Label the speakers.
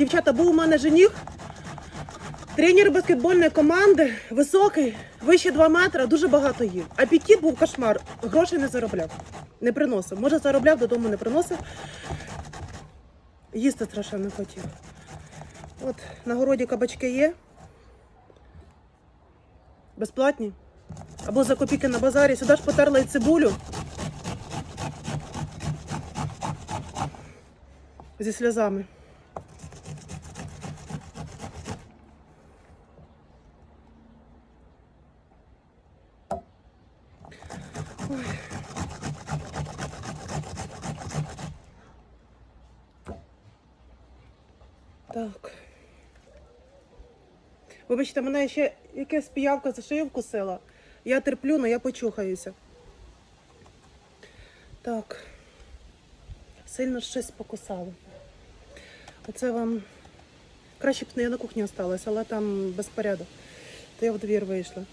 Speaker 1: Дівчата, був у мене жених, тренер баскетбольної команди, високий, вище 2 метри, дуже багато їв. Апетит був кошмар, грошей не заробляв, не приносив. Може, заробляв, додому не приносив. Їсти страшенно хотів. От на городі кабачки є. Безплатні. Або за копійки на базарі. Сюди ж потерла і цибулю. Зі сльозами. Ой. Так. Вибачте, мене ще якась піявка за шию вкусила. Я терплю, але я почухаюся. Так. Сильно щось покусало. Оце вам. Краще б я на кухні осталась, але там безпорядок. То я в двір вийшла.